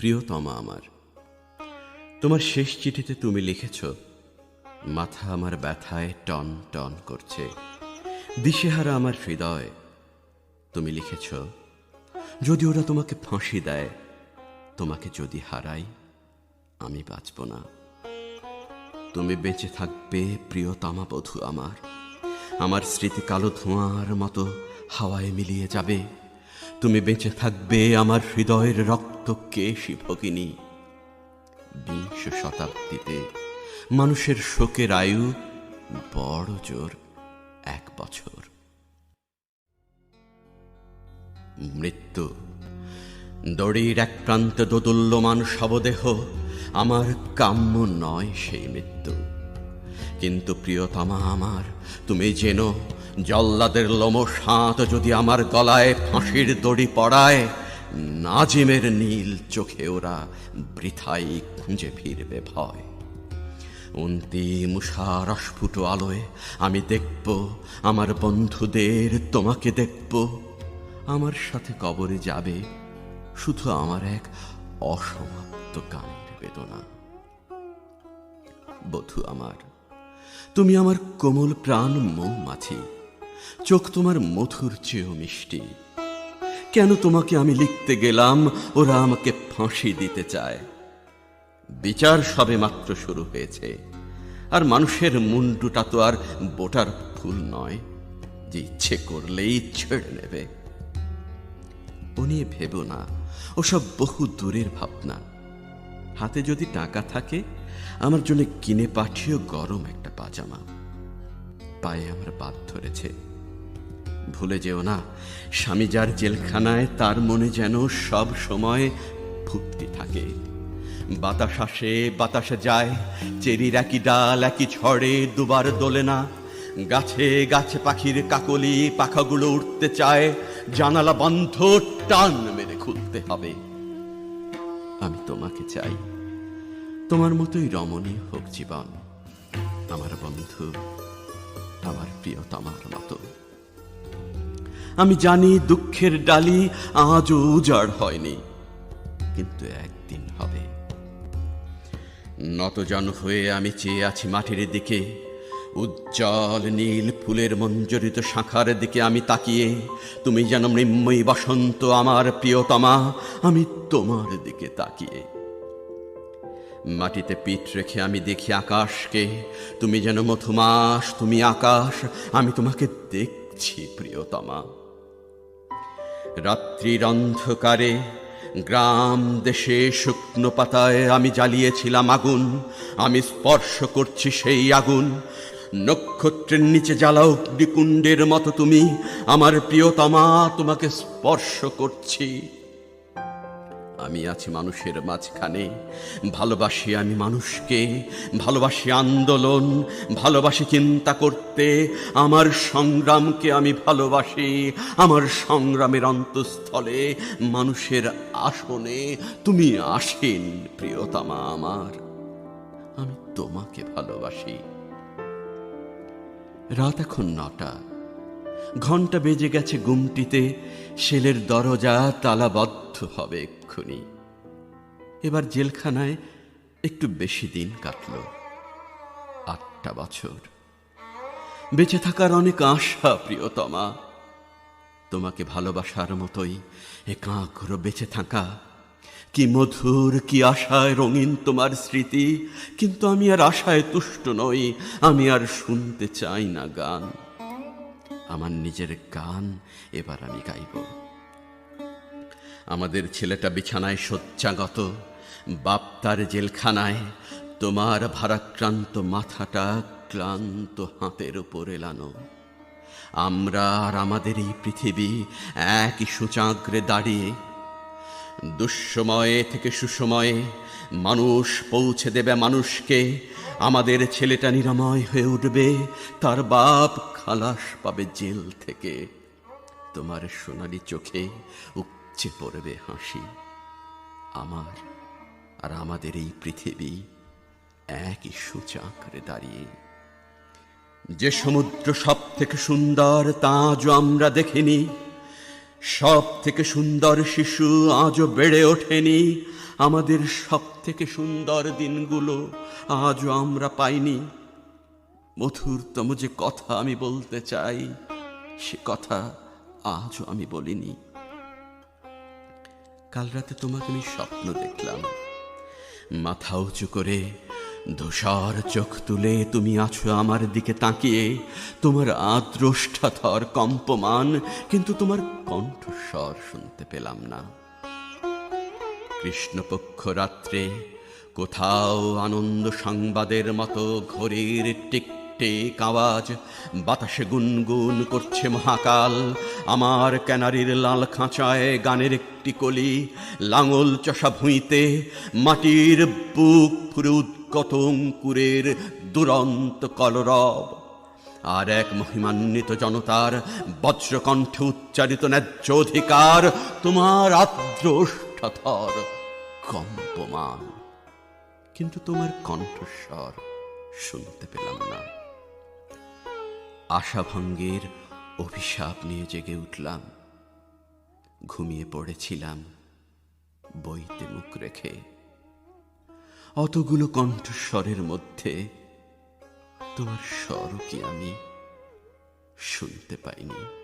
প্রিয়তমা আমার। তোমার শেষ চিঠিতে তুমি লিখেছ, মাথা আমার ব্যথায় টন টন করছে, দিশেহারা আমার হৃদয়, তুমি লিখেছ, যদি ওরা তোমাকে ফাঁসি দেয়, তোমাকে যদি হারাই, আমি বাঁচব না। তুমি বেঁচে থাকবে প্রিয়তমা বধূ আমার আমার স্মৃতি কালো ধোঁয়ার মতো হাওয়ায় মিলিয়ে যাবে তুমি বেঁচে থাকবে আমার হৃদয়ের রক্ত কেশী ভগিনী বিংশ শতাব্দীতে মানুষের শোকের আয়ু বড় জোর, এক বছর। মৃত্যু। দড়ির এক প্রান্তে দোদুল্যমান শবদেহ, আমার কাম্য নয় সেই মৃত্যু। কিন্তু প্রিয়তমা আমার, তুমি জেনো জল্লাদের লোমসাঁত যদি আমার গলায় ফাঁসির দড়ি পড়ায়, নাজিমের নীল চোখে ওরা বৃথাই খুঁজে ফিরবে ভয়। অন্তিম উষার অস্ফুট আলোয় আমি দেখব, আমার বন্ধুদের তোমাকে দেখব। আমার সাথে কবরে যাবে শুধু আমার এক অসমাপ্ত গানের বেদনা। বধু আমার, তুমি আমার কোমল প্রাণ মৌমাছি। চোখ তোমার মধুর চেয়েও মিষ্টি। কেন তোমাকে আমি লিখতে গেলাম, ওরা আমাকে ফাঁসি দিতে চায়। বিচার সবে মাত্র শুরু হয়েছে, আর মানুষের মুন্ডুটা তো আর বোটার ফুল নয়, যে ইচ্ছে করলেই ছেড়ে নেবে। ও নিয়ে ভেবো না ওসব বহু দূরের ভাবনা। হাতে যদি টাকা থাকে, আমার জন্য কিনে পাঠিও গরম একটা পাজামা। পায়ে আমার বাদ ধরেছে ভুলে যেও না। স্বামী যার জেলখানায়, তার মনে যেন সব সময় ফুটতে থাকে। বাতাস আসে, বাতাসে যায়, চেরির একই ডাল, একই ঝড়ে, দুবার দোলে না। গাছে গাছে পাখির কাকলি, পাখাগুলো উঠতে চায়। জানালা বন্ধ, টান মেরে খুলতে হবে। আমি তোমাকে চাই। তোমার মতোই রমণী হোক জীবন। আমার বন্ধু, আমার প্রিয়তমার মতো। আমি জানি দুঃখের ডালি আজও উজাড় হয়নি। কিন্তু একদিন হবে। নতজন হয়ে আমি চেয়ে আছি মাটির দিকে। উজ্জ্বল নীল ফুলের মঞ্জরিত শাখার দিকে আমি তাকিয়ে। তুমি যেন মৃন্ময়ী বসন্ত আমার প্রিয়তমা, আমি তোমার দিকে তাকিয়ে। মাটিতে পিঠ রেখে আমি দেখি আকাশকে। তুমি যেন মধুমাস, তুমি আকাশ, আমি তোমাকে দেখছি প্রিয়তমা। রাত্রির অন্ধকারে গ্রাম দেশে শুকনো পাতায় আমি জ্বালিয়েছিলাম আগুন। আমি স্পর্শ করছি সেই আগুন। নক্ষত্রের নিচে জ্বালাও অগ্নিকুণ্ডের মতো তুমি। আমার প্রিয়তমা, তোমাকে স্পর্শ করছি। আমি আছি মানুষের মাঝখানে। ভালোবাসি আমি মানুষকে, ভালোবাসি আন্দোলন, ভালোবাসি চিন্তা করতে। আমার সংগ্রামকে আমি ভালোবাসি, আমার সংগ্রামের অন্তঃস্থলে, মানুষের আসনে। তুমি আসেন প্রিয়তমা আমার, আমি তোমাকে ভালোবাসি। রাত এখন নটা। ঘণ্টা বেজে গেছে গুমটিতে সেলের দরজা তালাবদ্ধ হবে এক্ষুনি। এবার জেলখানায় একটু বেশি দিন কাটল। আটটা বছর। বেঁচে থাকার অনেক আশা, প্রিয়তমা। তোমাকে ভালোবাসার মতোই একাগ্র বেঁচে থাকা। কি মধুর, কি আশায় রঙিন তোমার স্মৃতি, কিন্তু আমি আর আশায় তুষ্ট নই, আমি আর শুনতে চাই না গান। আমার নিজের গান এবার আমি গাইব। আমাদের ছেলেটা বিছানায় শয্যাগত, বাপ তার জেলখানায়, তোমার ভারাক্রান্ত মাথাটা ক্লান্ত হাতের উপর এলানো। আমরা আর আমাদের এই পৃথিবী একই সূচাগ্রে দাঁড়িয়ে, দুঃসময়ে থেকে সুসময়ে মানুষ পৌঁছে দেবে মানুষকে, আমাদের ছেলেটা নিরাময় হয়ে উঠবে, তার বাপ খালাস পাবে জেল থেকে। তোমার সোনালি চোখে উপচে পড়বে হাসি, আমার আর আমাদের এই পৃথিবী একই সূচাকরে দাঁড়িয়ে। যে সমুদ্র সব থেকে সুন্দর, তা আজও আমরা দেখিনি। সব থেকে সুন্দর শিশু আজও বেড়ে ওঠেনি। আমাদের সব থেকে সুন্দর দিনগুলো আজও আমরা পাইনি। মধুরতম যে কথা আমি বলতে চাই, সে কথা আজও আমি বলিনি। কাল রাতে তোমাকে আমি স্বপ্ন দেখলাম। মাথা উঁচু করে ধূসর চোখ তুলে তুমি আছো আমার দিকে তাকিয়ে। তোমার আদ্রষ্টাথর কম্পমান, কিন্তু তোমার কণ্ঠস্বর শুনতে পেলাম না। কৃষ্ণপক্ষ রাত্রে কোথাও আনন্দ সংবাদের মতো ঘড়ির টিকটিক আওয়াজ বাতাসে গুনগুন করছে মহাকাল। আমার ক্যানারির লাল খাঁচায় গানের একটি কলি, লাঙল চষা ভুঁইতে মাটির বুক ফুরে উদ্গত অঙ্কুরের দুরন্ত কলরব। আর এক মহিমান্বিত জনতার বজ্রকণ্ঠে উচ্চারিত ন্যায্য অধিকার, তোমার আদ্রষ্টাথর কম্পমান। কিন্তু তোমার কণ্ঠস্বর শুনতে পেলাম না। আশাভঙ্গের অভিশাপ নিয়ে জেগে উঠলাম। ঘুমিয়ে পড়েছিলাম বইতে মুখ রেখে। অতগুলো কণ্ঠস্বরের মধ্যে তোমার স্বরও কি আমি শুনতে পাইনি?